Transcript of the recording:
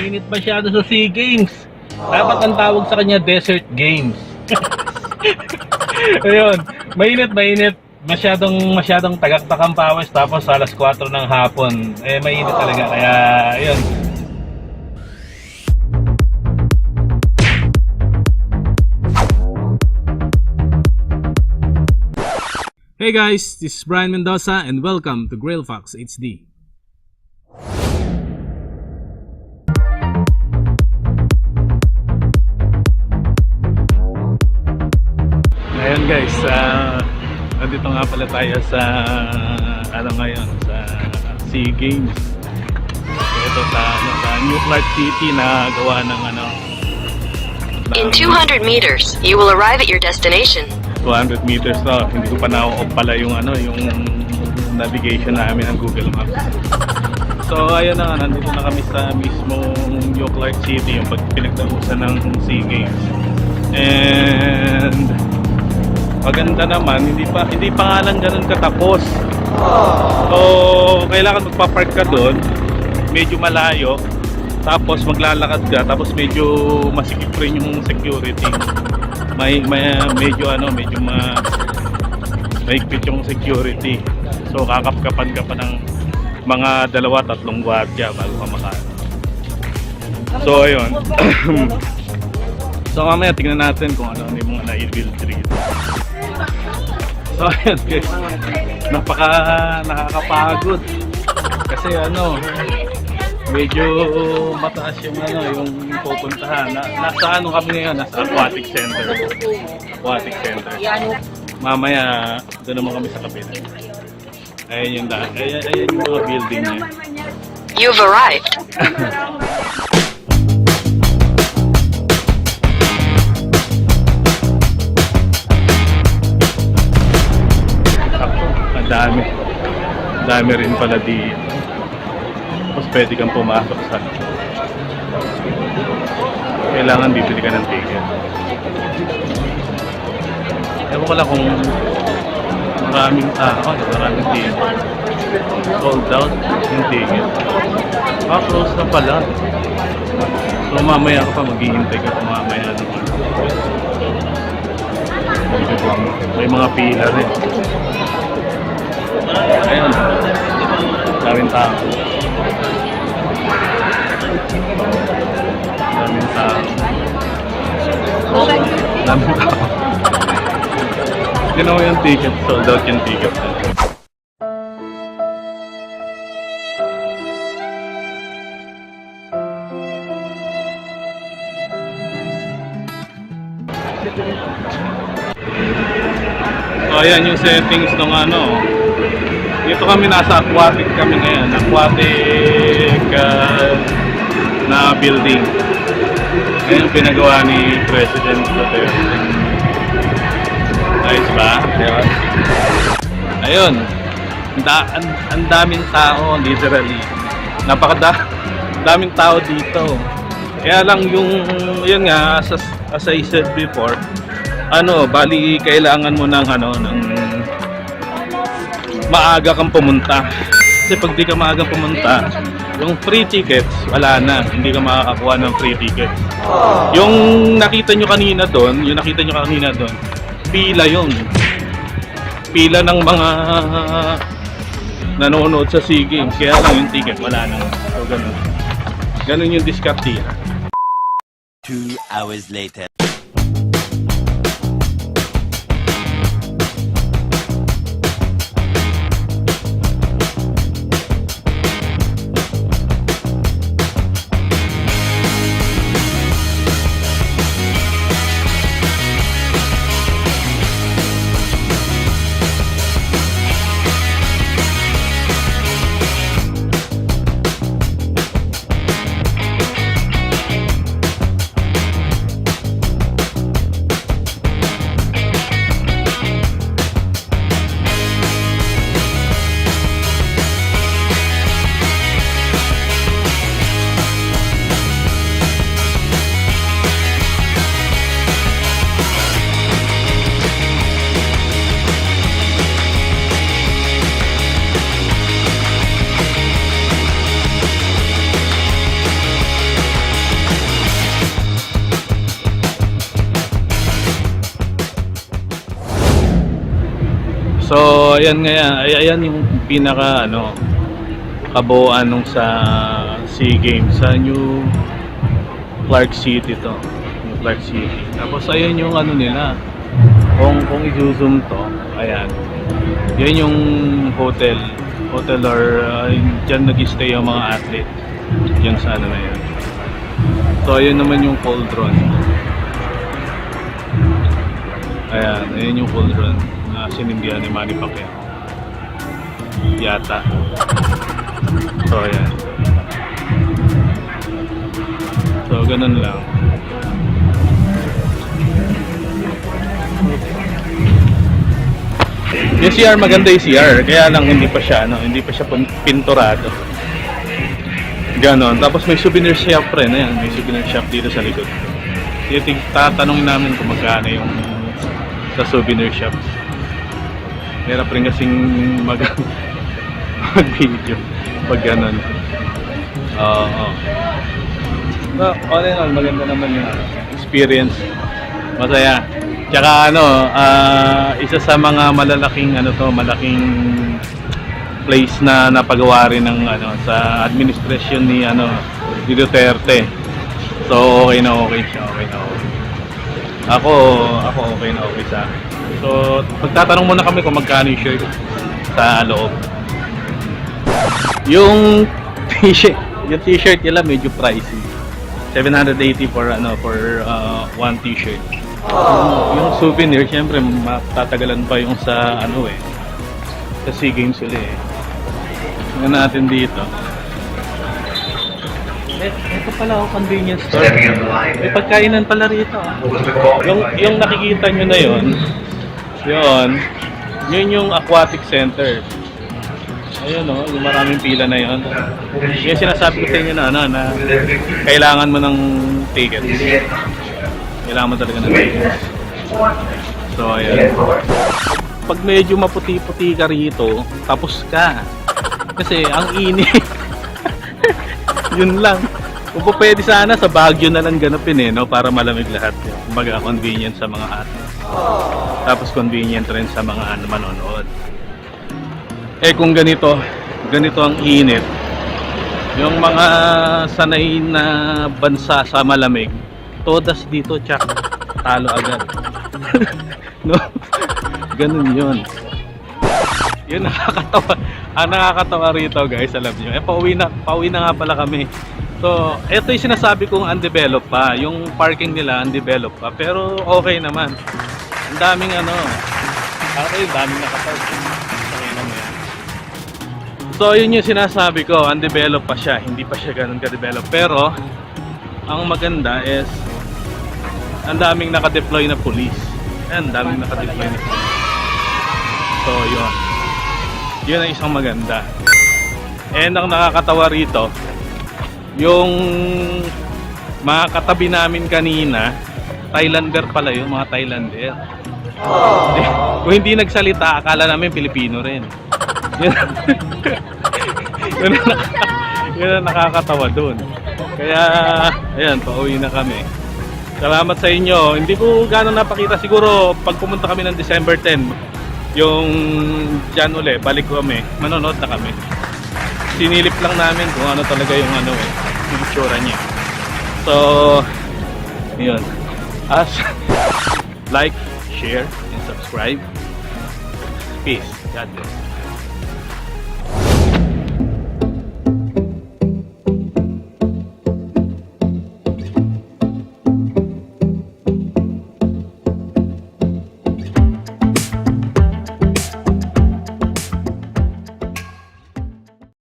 Mainit masyado sa SEA Games. Dapat ang tawag sa kanya Desert Games. Ayun, mainit, mainit. Masyadong masyadong tagaktak ang pawis tapos alas 4 ng hapon. Eh mainit talaga kaya ayun. Hey guys, this is Brian Mendoza and welcome to Grail Fox HD. Guys, uh, nandito nga pala tayo sa ano ngayon, sa SEA Games. Ito sa, ano, sa New Clark City na gawa ng ano In ng 200 meters, you will arrive at your destination. 200 meters na hindi ko pa na-off pala yung ano yung navigation namin ng Google Maps. So ayun na, nga, nandito na kami sa mismong New Clark City yung pag pinagtausan ng SEA Games. And maganda naman, hindi pa hindi pa nga lang ganun katapos. So kailangan magpa-park ka doon, medyo malayo, tapos maglalakad ka, tapos medyo masikip rin yung security. May, may medyo ano, medyo ma mahigpit yung security. So kakapkapan ka pa ng mga dalawa, tatlong gwardiya bago ka maka. So ayun. so mamaya tingnan natin kung ano yung mga na-build dito. So ayun guys. Napaka nakakapagod. Kasi ano, medyo mataas yung ano, yung pupuntahan. Na, nasa ano kami ngayon? Nasa aquatic center. Aquatic center. Mamaya, doon naman kami sa kapila. Ayan yung da. Ayan, ayan yung mga building niya. You've arrived. dami rin pala dito. Tapos pwede kang pumasok sa... Kailangan bibili ka ng ticket. Ewan ko lang kung maraming tao, maraming ticket. Sold out yung ticket. Ah, na pala. So mamaya ka pa maghihintay ka mamaya naman. May mga pila rin. Tao. Daming tao. Daming tao. Ginawa yung ticket. Sold out yung ticket. So ayan yung settings ng ano. Dito kami nasa aquatic kami ngayon. Aquatic uh, na building. Yung pinagawa ni President Duterte. Nice ba? Diba? Ayun. Da- ang, ang daming tao, literally. Napakada daming tao dito. Kaya lang yung, yun nga, as, as I said before, ano, bali kailangan mo ng ano, ng maaga kang pumunta. Kasi pag di ka maaga pumunta, yung free tickets, wala na. Hindi ka makakakuha ng free tickets. Yung nakita nyo kanina doon, yung nakita nyo kanina doon, pila yun. Pila ng mga nanonood sa SEA Games. Kaya lang yung ticket, wala na. So, ganun. Ganun yung diskarte. Two hours later. Ayan nga. Ay, ayan yung pinaka ano kabuuan nung sa SEA Games sa New Clark City to. New Clark City. Tapos ayan yung ano nila. Kung kung i-zoom to, ayan. Yan yung hotel. Hotel or uh, nag-stay yung mga athlete. Dyan sa ano na yan. So ayan naman yung cauldron. Ayan, ayan yung cauldron sinindihan ni Manny Pacquiao. Yata. So ayan. So ganun lang. Yung CR maganda yung CR, kaya lang hindi pa siya ano, hindi pa siya pin- pinturado. Ganon. Tapos may souvenir shop rin, ayan, may souvenir shop dito sa likod. Titig tatanungin namin kung magkano yung sa souvenir shop. Hirap rin kasing mag mag-video pag ganon. Oo. oo. No, all in all, maganda naman yung experience. Masaya. Tsaka ano, ah, isa sa mga malalaking ano to, malaking place na napagawa rin ng ano sa administration ni ano ni Duterte. So okay na okay siya, okay na okay. Ako, ako okay na okay sa akin. So, pagtatanong muna kami kung magkano yung shirt sa loob. Yung t-shirt, yung t-shirt nila medyo pricey. 780 for ano for uh, one t-shirt. Yung souvenir, syempre matatagalan pa yung sa ano eh. Sa SEA Games sila eh. Tingnan natin dito. Eh, ito pala oh, convenience store. May pagkainan pala rito. ah. Yung, yung nakikita nyo na yon, yun, yun yung aquatic center. Ayun oh, yung maraming pila na yon. Yung sinasabi ko sa inyo na, ano, na kailangan mo ng tickets. Kailangan mo talaga ng tickets. So, ayan. Pag medyo maputi-puti ka rito, tapos ka. Kasi ang init. Yun lang. Kung pwede sana sa Baguio na lang ganapin eh, no? Para malamig lahat. Kumbaga convenient sa mga athletes. Tapos convenient rin sa mga ano, manonood. Eh kung ganito, ganito ang init, yung mga sanay na bansa sa malamig, todas dito tsak, talo agad. no? Ganun yun. Yun nakakatawa. Ang nakakatawa rito guys, alam niyo. Eh pauwi na, pauwi na nga pala kami. So, ito yung sinasabi kong undeveloped pa. Yung parking nila undeveloped pa. Pero okay naman. Ang daming ano. Okay, daming nakapark. Okay naman yan. So, yun yung sinasabi ko. Undeveloped pa siya. Hindi pa siya ganun ka-develop. Pero, ang maganda is ang daming naka-deploy na police. Ayan, daming naka-deploy na police. So, yun. Yun ang isang maganda. And ang nakakatawa rito, yung mga katabi namin kanina, Thailander pala yun, mga Thailander. Kung hindi nagsalita, akala namin Pilipino rin. Yun, yun, ang yun nakakatawa dun. Kaya, ayan, pauwi na kami. Salamat sa inyo. Hindi ko gano'ng napakita. Siguro, pag pumunta kami ng December 10, yung dyan uli, balik kami, manonood na kami. Sinilip lang namin kung ano talaga yung ano eh, yung itsura niya. So, yun. As, like, share, and subscribe. Peace. God bless.